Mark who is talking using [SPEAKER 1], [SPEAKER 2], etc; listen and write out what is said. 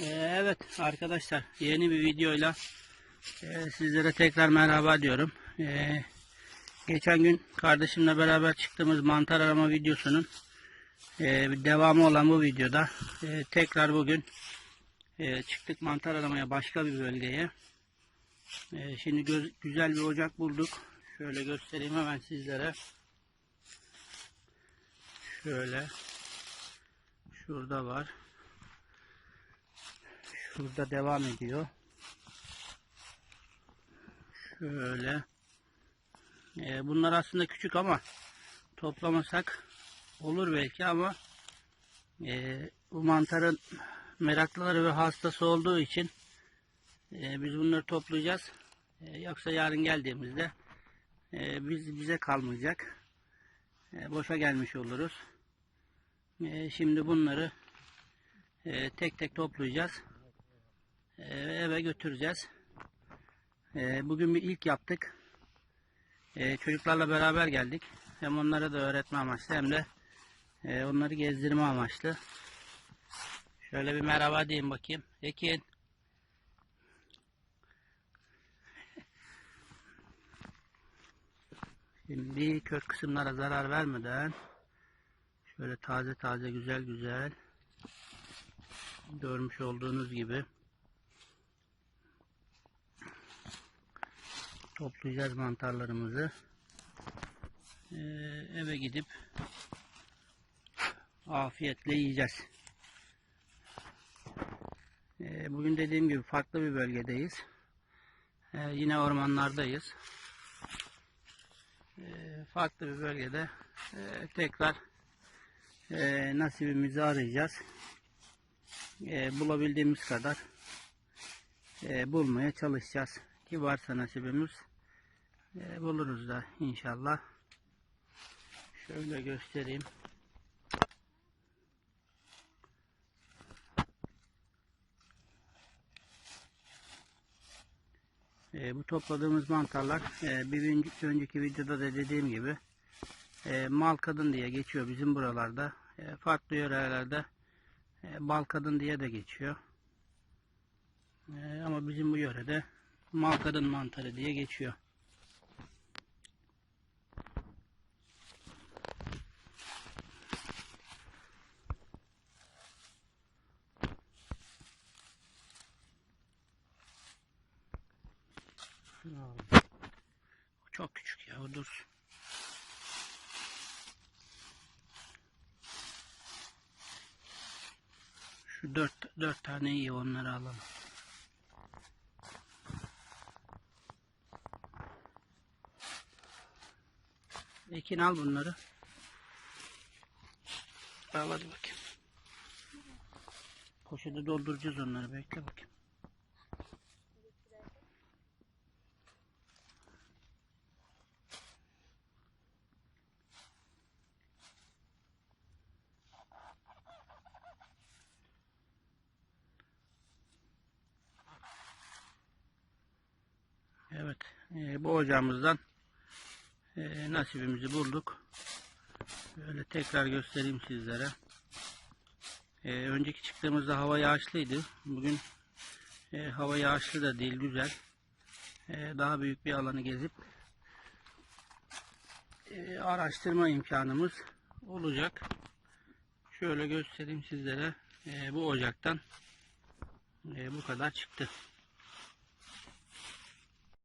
[SPEAKER 1] Ee, Evet arkadaşlar yeni bir videoyla e, sizlere tekrar merhaba diyorum. Ee, geçen gün kardeşimle beraber çıktığımız mantar arama videosunun e, devamı olan bu videoda e, tekrar bugün e, çıktık mantar aramaya başka bir bölgeye. E, şimdi göz- güzel bir ocak bulduk. Şöyle göstereyim hemen sizlere. Şöyle. Şurada var. Şurada devam ediyor. Şöyle. Ee, bunlar aslında küçük ama toplamasak olur belki ama e, bu mantarın meraklıları ve hastası olduğu için e, biz bunları toplayacağız. E, yoksa yarın geldiğimizde e, biz bize kalmayacak. E, boşa gelmiş oluruz. E, şimdi bunları e, tek tek toplayacağız. E, eve götüreceğiz. E, bugün bir ilk yaptık. E, çocuklarla beraber geldik. Hem onlara da öğretme amaçlı hem de e, onları gezdirme amaçlı. Şöyle bir merhaba diyeyim bakayım. Ekin. Şimdi kök kısımlara zarar vermeden şöyle taze taze güzel güzel görmüş olduğunuz gibi toplayacağız mantarlarımızı. Ee, eve gidip afiyetle yiyeceğiz. Ee, bugün dediğim gibi farklı bir bölgedeyiz. Ee, yine ormanlardayız. Ee, farklı bir bölgede ee, tekrar ee, nasibimizi arayacağız. Ee, bulabildiğimiz kadar ee, bulmaya çalışacağız. Ki varsa nasibimiz ee, buluruz da inşallah. Şöyle göstereyim. Ee, bu topladığımız mantarlar e, bir önceki videoda da dediğim gibi e, mal kadın diye geçiyor bizim buralarda. E, farklı yörelerde e, bal kadın diye de geçiyor. E, ama bizim bu yörede mal kadın mantarı diye geçiyor. Çok küçük ya dur. Şu dört, dört tane iyi onları alalım. Ekin al bunları. Al hadi bakayım. Poşete dolduracağız onları bekle bakayım. Evet, e, bu ocağımızdan e, nasibimizi bulduk. Böyle tekrar göstereyim sizlere. E, önceki çıktığımızda hava yağışlıydı. Bugün e, hava yağışlı da değil, güzel. E, daha büyük bir alanı gezip e, araştırma imkanımız olacak. Şöyle göstereyim sizlere. E, bu ocaktan e, bu kadar çıktı.